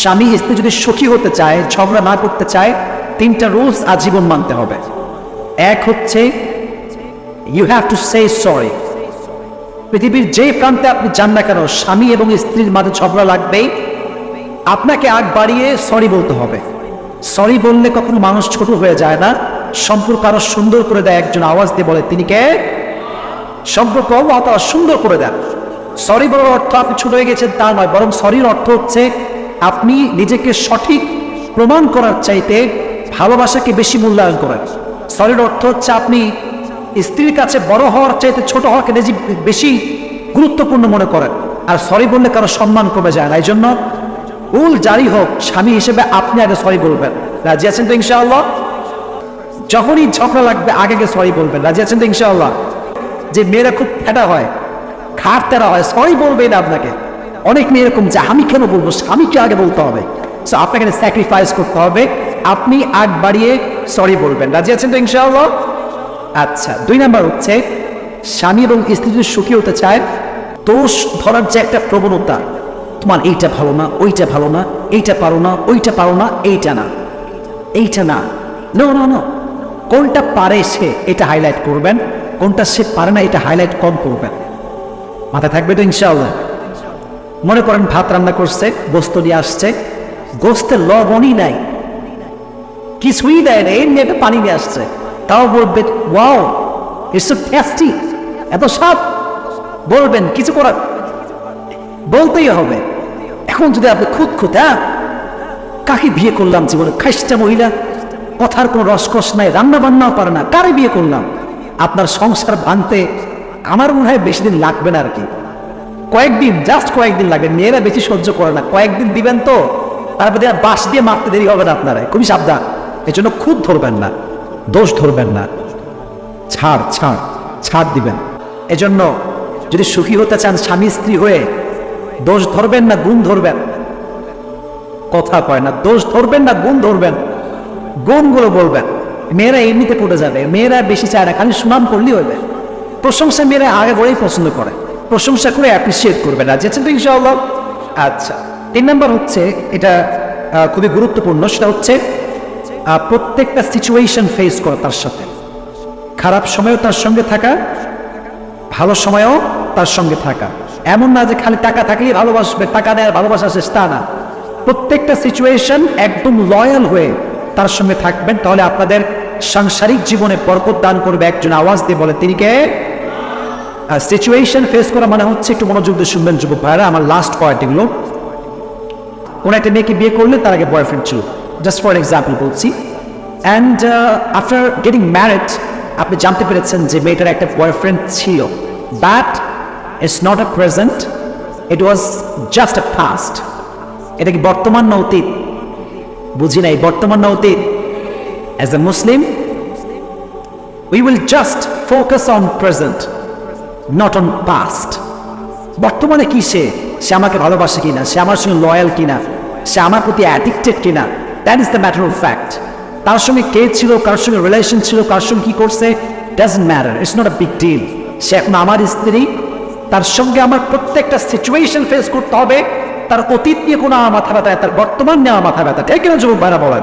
স্বামী স্ত্রী যদি সুখী হতে চায়, ঝগড়া না করতে চায়, তিনটা রুলস আজীবন মানতে হবে। এক হচ্ছে you have to say sorry পৃথিবীর যে প্রান্তে আপনি যান না কেন, স্বামী এবং স্ত্রীর মাঝে ঝগড়া লাগবেই। আপনাকে আগ বাড়িয়ে সরি বলতে হবে। সরি বললে কখনো মানুষ ছোট হয়ে যায় না। সম্পর্ক আরও সুন্দর করে দেয় একজন আওয়াজ দিয়ে বলে, তিনি কে? সম্পর্ক সুন্দর করে দেন। সরি বলার অর্থ আপনি ছোট হয়ে গেছেন তা নয়, বরং সরির অর্থ হচ্ছে আপনি নিজেকে সঠিক প্রমাণ করার চাইতে ভালোবাসাকে বেশি মূল্যায়ন করেন। সরির অর্থ হচ্ছে আপনি স্ত্রীর কাছে বড় হওয়ার চাইতে ছোট হওয়াকে নিজে বেশি গুরুত্বপূর্ণ মনে করেন। আর সরি বললে কারও সম্মান কমে যায় না। এই জন্য উল জারি হোক, স্বামী হিসেবে আপনি আগে সরি বলবেন। রাজি আছেন তো ইনশাআল্লাহ? যখনই ঝগড়া লাগবে, আগে আগে সরি বলবেন। রাজি আছেন তো ইনশাআল্লাহ? যে মেয়েরা খুব ফেটা হয় খাট তেরা হয়, সরি বলবে না আপনাকে। অনেক মেয়ে এরকম যে, আমি কেন বলব? স্বামীকে আগে বলতে হবে? সো আপনাকে স্যাক্রিফাইস করতে হবে। আপনি আগ বাড়িয়ে সরি বলবেন। রাজি আছেন তো, ইনশাআল্লাহ? আচ্ছা দুই নাম্বার হচ্ছে, স্বামী এবং স্ত্রী যদি সুখী হতে চায়, দোষ ধরার যে একটা প্রবণতা, তোমার এইটা ভালো না, ওইটা ভালো না, এইটা পারো না, ওইটা পারো না, এইটা না এইটা না। নো নো নো কোনটা পারে সে, এটা হাইলাইট করবেন। কোনটা সে পারে না, এটা হাইলাইট কম করবেন। মাথায় থাকবে তো, ইনশাআল্লাহ? মনে করেন ভাত রান্না করছে গোস্ত নিয়ে আসছে গোস্তে লবণই নাই। কিছুই দেয় না এমনি একটা পানি নিয়ে আসছে। তাও বলবে, ওয়াও ইটস টেস্টি এত স্বাদ। বলবেন, কিছু করার বলতেই হবে। এখন যদি আপনি খুদ খুদ হ্যাঁ কাকে বিয়ে করলাম জীবনে? খাইস্টা মহিলা, কথার কোনো রসকস নাই রান্না বান্নাও পারে না, কারে বিয়ে করলাম? আপনার সংসার ভাঙতে আমার মনে হয় বেশি দিন লাগবে না আর কি। কয়েকদিন জাস্ট কয়েকদিন লাগবে। মেয়েরা বেশি সহ্য করে না। কয়েকদিন দিবেন তো, তারপরে বাস দিয়ে মারতে দেরি হবে না আপনারা। খুবই সাবধান। এই জন্য খুদ ধরবেন না, দোষ ধরবেন না। ছাড় ছাড় ছাড় দিবেন। এজন্য যদি সুখী হতে চান, স্বামী, স্ত্রী হয়ে দোষ ধরবেন না, গুণ ধরবেন। কথা কয় না, দোষ ধরবেন না, গুণ ধরবেন। গুণগুলো বলবেন। মেয়েরা এমনিতে পড়ে যাবে। মেয়েরা বেশি চায় না, খালি সুনাম করলেই হবে প্রশংসা মেয়েরা আগে বলেই পছন্দ করে। প্রশংসা করে অ্যাপ্রিসিয়েট করবে না। যেছেন তো ইনশাআল্লাহ আচ্ছা তিন নম্বর হচ্ছে, এটা খুবই গুরুত্বপূর্ণ, সেটা হচ্ছে প্রত্যেকটা সিচুয়েশন ফেস করা তার সাথে। খারাপ সময়ও তার সঙ্গে থাকা, ভালো সময়ও তার সঙ্গে থাকা। এমন না যে খালি টাকা থাকলেই ভালোবাসবে, টাকা নেয়, ভালোবাসা শেষ, তা না। প্রত্যেকটা সিচুয়েশন একদম লয়াল হয়ে তার সঙ্গে থাকবেন, তাহলে আপনাদের সাংসারিক জীবনে বরকত দান করবে একজন আওয়াজ দিয়ে বলে, তিনি কে? সিচুয়েশন ফেস করা মানে হচ্ছে একটু মনোযোগ দিয়ে শুনবেন, যুবক ভাইরা আমার লাস্ট পয়েন্ট এগুলো। কোন একটা মেয়েকে বিয়ে করলে তার আগে বয়ফ্রেন্ড ছিল। জাস্ট ফর এক্সাম্পল বলছি। অ্যান্ড আফটার গেটিং ম্যারেড আপনি জানতে পেরেছেন যে মেয়েটার একটা বয়ফ্রেন্ড ছিল। But it's not a present it was just a past এটা কি বর্তমান না অতীত? বুঝি নাই, বর্তমান না অতীত? As a Muslim we will just focus on present not on past বর্তমানে কি সে? সে আমাকে ভালোবাসে কিনা? সে আমার সঙ্গে লয়াল কিনা? সে আমার প্রতি অ্যাডিক্টেড কিনা? That is the matter of fact তার সঙ্গে কে ছিল? কার সঙ্গে রিলেশন ছিল? কার সঙ্গে কি করছে? Doesn't matter it's not a big deal সে এখন আমার স্ত্রী। তার সঙ্গে আমার প্রত্যেকটা সিচুয়েশন ফেস করতে হবে। তার অতীত নিয়ে কোনো মাথা ব্যথা, তার বর্তমান নিয়ে মাথা ব্যথা। ঠিক কিনা যুবক ভাইরা বলেন?